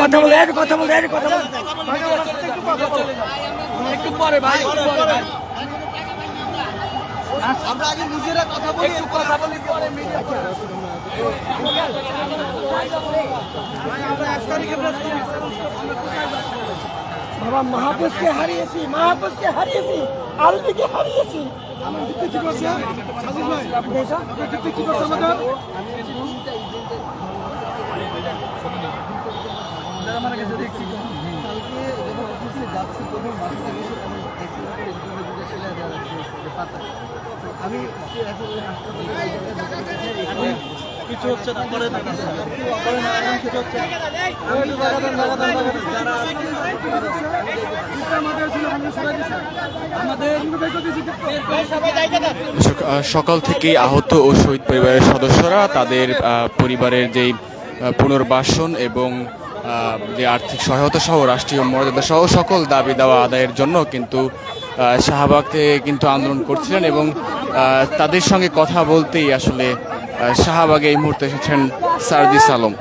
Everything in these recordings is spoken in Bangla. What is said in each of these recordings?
কথা বলে একটু কথা বলে একটু কথা বলে। একটু পরে ভাই একটু পরে ভাই। আমরা আগে নিজেরা কথা বলি একটু কথা বলি পরে মিডিয়া বাবা মাহফুজকে হারিয়েছি মাহফুজকে হারিয়েছি আলবিকে হারিয়েছি। আমার দিকতে কি করছে সাজিদ ভাই আপনার কি করছে আমাদের? কিছু হচ্ছে না পরে পরে না এখন কিছু হচ্ছে না। আমরা করে দিছি, দর্শক, আহ, সকাল থেকেই আহত ও শহীদ পরিবারের সদস্যরা তাদের আহ, পরিবারের যেই পুনর্বাসন এবং যে আর্থিক সহায়তা সহ, রাষ্ট্রীয় মর্যাদা সহ সকল দাবি দেওয়া আদায়ের জন্য কিন্তু শাহবাগতে কিন্তু আন্দোলন করছিলেন এবং তাদের সঙ্গে কথা বলতেই আসলে শাহবাগে এই মুহূর্তে এসেছেন সার্জিস আলম।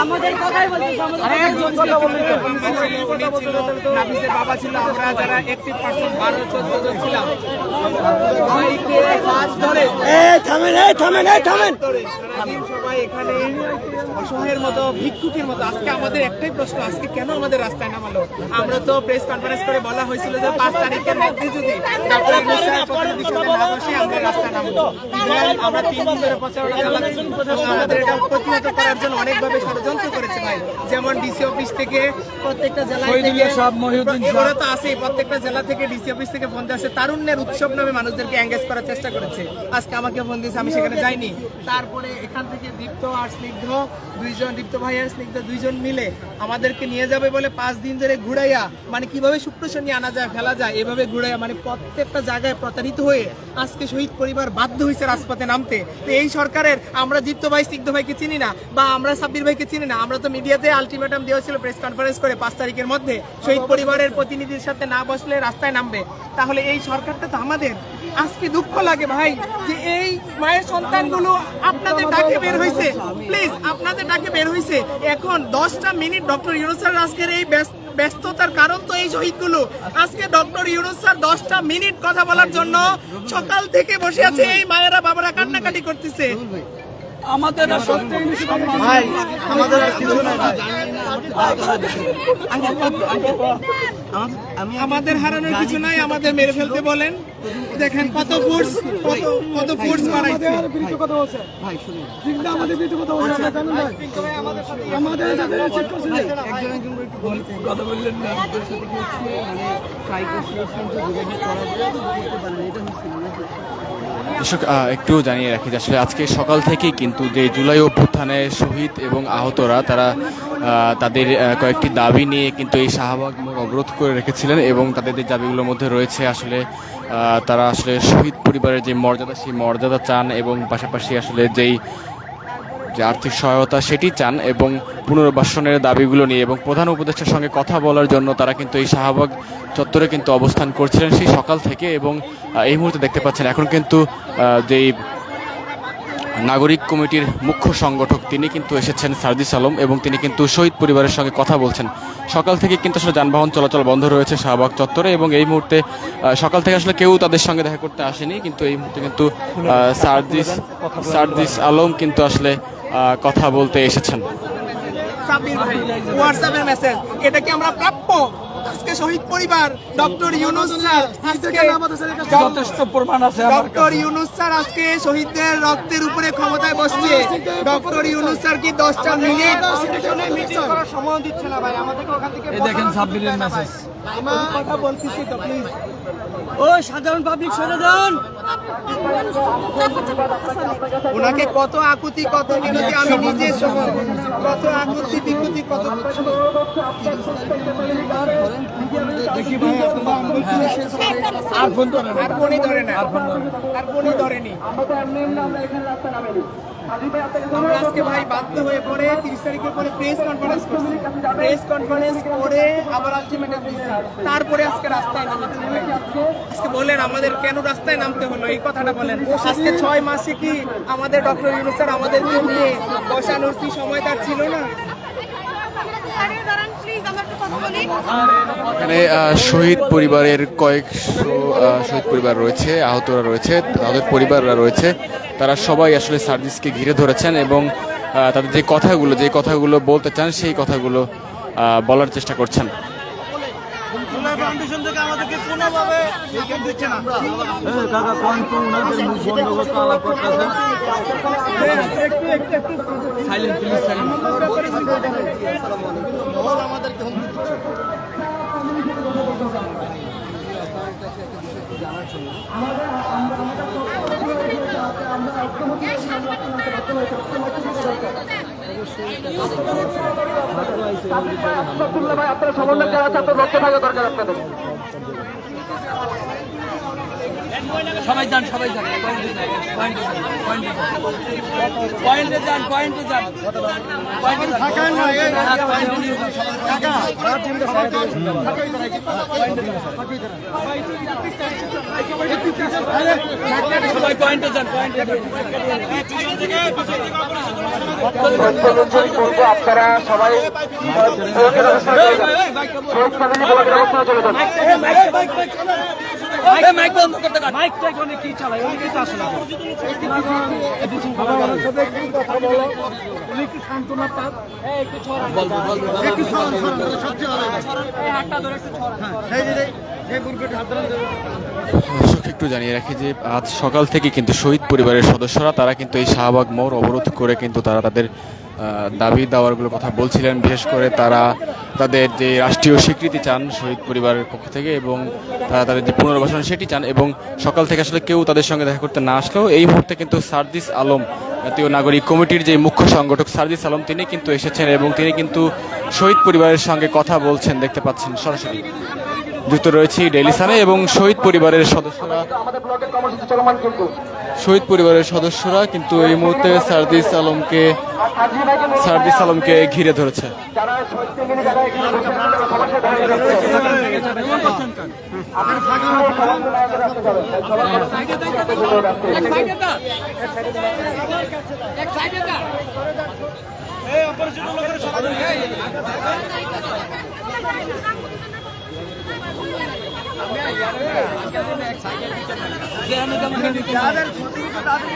আমাদের কথাই বলতেছে আমাদের কথাই বলতেছে। নাফিসের বাবা ছিল আমরা যারা একটি পার্সেন্ট বারো চোদ্দ জন ছিলাম। এই থামেন এই থামেন এই থামেন। সারাদিন সবাই এখানে অসহায়ের মতো ভিক্ষুকের মতো। আজকে আমাদের একটাই প্রশ্ন আজকে কেন আমাদের রাস্তায় নামালো? আমরা তো প্রেস কনফারেন্স করে বলা হয়েছিল যে পাঁচ তারিখের মধ্যে যদি আমরা রাস্তায় নামবো। আমরা তিন দিন ধরে প্রচারণা চালাচ্ছি এবং আমাদের এটা প্রতিহত করার জন্য অনেকভাবে ষড়যন্ত্র করেছে ভাই। যেমন ডিসি অফিস থেকে প্রত্যেকটা জেলায় থেকে সব, মহিউদ্দিন তো আছেই প্রত্যেকটা জেলা থেকে ডিসি অফিস থেকে ফোন আসে। তারুণ্যের উৎসব নামে মানুষদেরকে এঙ্গেজ করার চেষ্টা করেছে। আজকে আমাকে ফোন দিয়েছে আমি সেখানে যাইনি। তারপরে এখান থেকে দীপ্ত আর স্নিগ্ধ দুইজন দীপ্ত ভাই আর স্নিগ্ধ দুইজন মিলে আমাদেরকে নিয়ে যাবে বলে পাঁচ দিন ধরে ঘুরাইয়া মানে কীভাবে শুক্র শনি আনা যায় ফেলা যায় এভাবে ঘুরাইয়া মানে প্রত্যেকটা জায়গায় প্রতারিত হয়ে আজকে শহীদ পরিবার বাধ্য হয়েছে রাজপথে নামতে। তো এই সরকারের আমরা দীপ্ত ভাই স্নিগ্ধ ভাইকে চিনি না বা আমরা সাব্বির ভাইকে চিনি না আমরা তো মিডিয়াতে আলটিমেটাম দেওয়া ছিল প্রেস কনফারেন্স করে পাঁচ তারিখের মধ্যে শহীদ পরিবারের প্রতিনিধির সাথে না বসলে রাস্তায় নামবে। তাহলে এই সরকারটা তো আমাদের। আজকে দুঃখ লাগে ভাই যে এই মায়ের সন্তানগুলো আপনাদের ডাকে বের হয়েছে। প্লিজ আপনাদের ডাকে বের হয়েছে। এখন দশটা মিনিট ডক্টর ইউনুস স্যার আজকের এই ব্যস্ত ব্যস্ততার কারণ তো এই শহীদগুলো। আজকে ডক্টর ইউনুস স্যার দশটা মিনিট কথা বলার জন্য সকাল থেকে বসে আছে এই মায়েরা বাবারা কান্নাকাটি করতেছে। আমাদের আর সবচেয়ে ভাই আমাদের আর কিছু নাই। আমাদের হারানোর কিছু নাই আমাদের মেরে ফেলতে বলেন। দেখেন কত ফোর্স কত কত ফোর্স বাড়াইছে। কথা বলছে। ভাই শুনুন। কিন্তু আমাদের বিরুদ্ধে কথা বলছে আমরা কেন ভাই আমাদের যাদের চেক করছে যে কথা বললেন না দর্শক একটু জানিয়ে রাখি যে আসলে আজকে সকাল থেকেই কিন্তু যে জুলাই অভ্যুত্থানে শহীদ এবং আহতরা তারা তাদের কয়েকটি দাবি নিয়ে কিন্তু এই শাহবাগ অবরোধ করে রেখেছিলেন এবং তাদের যে দাবিগুলোর মধ্যে রয়েছে আসলে তারা আসলে শহীদ পরিবারের যে মর্যাদা, সেই মর্যাদা চান এবং পাশাপাশি আসলে যেই যে আর্থিক সহায়তা সেটি চান এবং পুনর্বাসনের দাবিগুলো নিয়ে এবং প্রধান উপদেষ্টার সঙ্গে কথা বলার জন্য তারা কিন্তু এই শাহবাগ চত্বরে কিন্তু অবস্থান করছিলেন সেই সকাল থেকে এবং এই মুহূর্তে দেখতে পাচ্ছেন এখন কিন্তু যেই নাগরিক কমিটির মুখ্য সংগঠক তিনি কিন্তু এসেছেন সার্জিস আলম এবং তিনি কিন্তু শহীদ পরিবারের সঙ্গে কথা বলছেন। সকাল থেকে কিন্তু আসলে যানবাহন চলাচল বন্ধ রয়েছে শাহবাগ চত্বরে এবং এই মুহূর্তে সকাল থেকে আসলে কেউ তাদের সঙ্গে দেখা করতে আসেনি, কিন্তু এই মুহূর্তে কিন্তু সার্জিস সার্জিস আলম কিন্তু আসলে কথা বলতে এসেছেন। হোয়াটসঅ্যাপের মেসেজ এটা কি আমরা প্রাপ্য? আজকে শহীদ পরিবার? ডক্টর ইউনুস স্যার আজকে যথেষ্ট প্রমাণ আছে ডক্টর ইউনুস স্যার আজকে শহীদদের রক্তের উপরে ক্ষমতায় বসছে। ডক্টর ইউনুস স্যার কি দশটা মিনিট সময় দিচ্ছে না ভাই আমাদেরকে ওখান থেকে দেখেন সাব্বিরের মেসেজ কথা বলতেছি তো প্লিজ ও সাধারণ পাবলিক সরে যান ওনাকে কত আকুতি কত মিনতি আমি নিজে কত আকুতি বিকুতি কত আর ফোন করেন আর ফোনই ধরে না। আর ফোনই ধরেনি। আমরা আজকে ভাই বাধ্য হয়ে পড়ে তিরিশ তারিখের পরে প্রেস কনফারেন্স করছি। প্রেস কনফারেন্স করে আবার তারপরে আজকে রাস্তায় নেমেছি। আজকে বলেন আমাদের কেন রাস্তায় নামতে হলো? এই কথাটা বলেন। আজকে ছয় মাসে কি আমাদের ডক্টর ইউনুস স্যার আমাদেরকে নিয়ে বসানোর কি সময় তার ছিল না? এখানে শহীদ পরিবারের কয়েকশো শহীদ পরিবার রয়েছে, আহতরা রয়েছে, তাদের পরিবাররা রয়েছে। তারা সবাই আসলে সার্জিসকে ঘিরে ধরেছেন এবং তাদের যে কথাগুলো যে কথাগুলো বলতে চান, সেই কথাগুলো বলার চেষ্টা করছেন। ফাউন্ডেশন থেকে আমাদেরকে কোনোভাবে সাপোর্ট দিচ্ছে না কাকা কোন তো উনাদের মুখ বন্ধ করতে আলাপ করতেছে সাইলেন্ট প্লিজ সাইলেন্ট মহল আমাদেরকে হুমকি দিচ্ছে আমাদের আমরা আমরা আমরা সবাই থাকা দরকার যান পয়েন্টে যান পয়েন্টে যান। পয়েন্টে যান পয়েন্টে যান পয়েন্টে যান। পয়েন্টে যান সবাই পয়েন্টে যান। পয়েন্টে যান আপনারা সবাই মাইক বন্ধ করতে মাইক টাইক অনেক কি চালায়? অনেক কিছু আসলে দর্শক একটু জানিয়ে রাখি যে আজ সকাল থেকে কিন্তু শহীদ পরিবারের সদস্যরা তারা কিন্তু এই শাহবাগ মোড় অবরোধ করে কিন্তু তারা তাদের দাবি দাওয়ারগুলোর কথা বলছিলেন, বিশেষ করে তারা তাদের যে রাষ্ট্রীয় স্বীকৃতি চান শহীদ পরিবারের পক্ষ থেকে এবং তারা তাদের যে পুনর্বাসন সেটি চান এবং সকাল থেকে আসলে কেউ তাদের সঙ্গে দেখা করতে না আসলেও এই মুহূর্তে কিন্তু সার্জিস আলম জাতীয় নাগরিক কমিটির যে মুখ্য সংগঠক সার্জিস আলম, তিনি কিন্তু এসেছেন এবং তিনি কিন্তু শহীদ পরিবারের সঙ্গে কথা বলছেন, দেখতে পাচ্ছেন সরাসরি। যুক্ত রয়েছি ডেইলি সানে এবং শহীদ পরিবারের সদস্যরা শহীদ পরিবারের সদস্যরা কিন্তু এই মুহূর্তে সার্দিস আলমকে সার্দিস আলমকে ঘিরে ধরেছে।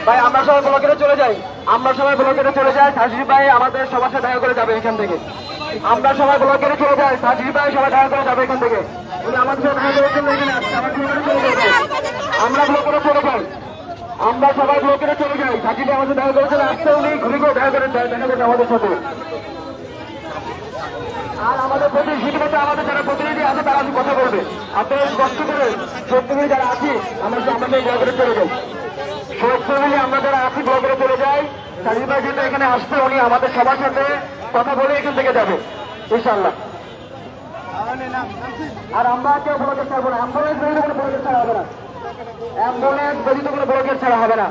ভাই, আমরা সবাই ব্লকেটে চলে যাই। আমরা সবাই ব্লকেটে চলে যাই। সাজরি ভাই আমাদের সবার সাথে দেখা করে যাবে এখান থেকে। আমরা সবাই ব্লকেটে চলে যাই। সাজরি ভাই সবাই দেখা করে যাবে এখান থেকে। আমাদের সাথে আমরা ব্লকেটে চলে যাই। আমরা চলে সবাই ব্লকেটে চলে যাই। সাজরি আমাদের দেখা করেছেন আসছে। উনি ঘুরে ঘুরে দেখা করেন দেখা আমাদের সাথে। আর আমাদের প্রতিনিধি মতো আমাদের আছে তারা আজ কথা বলবে। আপনারা কষ্ট করে সত্যি যারা আছি, আমরা আমাদের ব্লকেটে চলে যাই। সত্য মিলে আমরা যারা আছি ব্লকের চলে যাই, সাজিদ যেহেতু এখানে আসছে উনি আমাদের সবার সাথে কথা বলে এখান থেকে যাবে ইনশাল্লাহ আর আমরা কেউ ব্লকের ছাড়বো না। অ্যাম্বুলেন্স ব্যতীত কোনো ব্লকের ছাড়া হবে না। অ্যাম্বুলেন্স ব্যতীত কোনো ব্লকের ছাড়া হবে না।